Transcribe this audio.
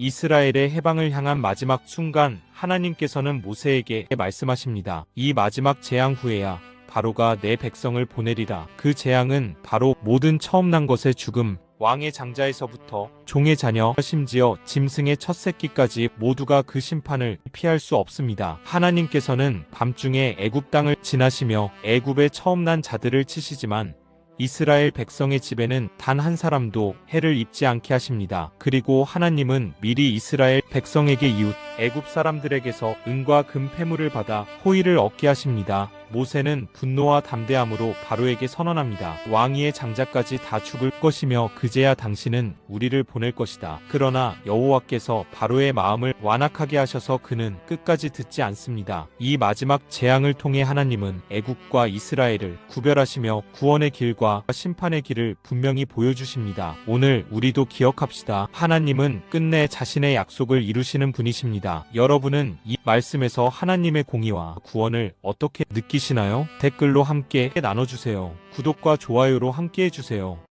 이스라엘의 해방을 향한 마지막 순간 하나님께서는 모세에게 말씀하십니다. 이 마지막 재앙 후에야 바로가 내 백성을 보내리라. 그 재앙은 바로 모든 처음 난 것의 죽음, 왕의 장자에서부터 종의 자녀, 심지어 짐승의 첫 새끼까지 모두가 그 심판을 피할 수 없습니다. 하나님께서는 밤중에 애굽 땅을 지나시며 애굽에 처음 난 자들을 치시지만 이스라엘 백성의 집에는 단 한 사람도 해를 입지 않게 하십니다. 그리고 하나님은 미리 이스라엘 백성에게 이웃 애굽 사람들에게서 은과 금 패물을 받아 호의를 얻게 하십니다. 모세는 분노와 담대함으로 바로에게 선언합니다. 왕위의 장자까지 다 죽을 것이며 그제야 당신은 우리를 보낼 것이다. 그러나 여호와께서 바로의 마음을 완악하게 하셔서 그는 끝까지 듣지 않습니다. 이 마지막 재앙을 통해 하나님은 애국과 이스라엘을 구별하시며 구원의 길과 심판의 길을 분명히 보여주십니다. 오늘 우리도 기억합시다. 하나님은 끝내 자신의 약속을 이루시는 분이십니다. 여러분은 이 말씀에서 하나님의 공의와 구원을 어떻게 느끼 시나요? 댓글로 함께 나눠주세요. 구독과 좋아요로 함께 해주세요.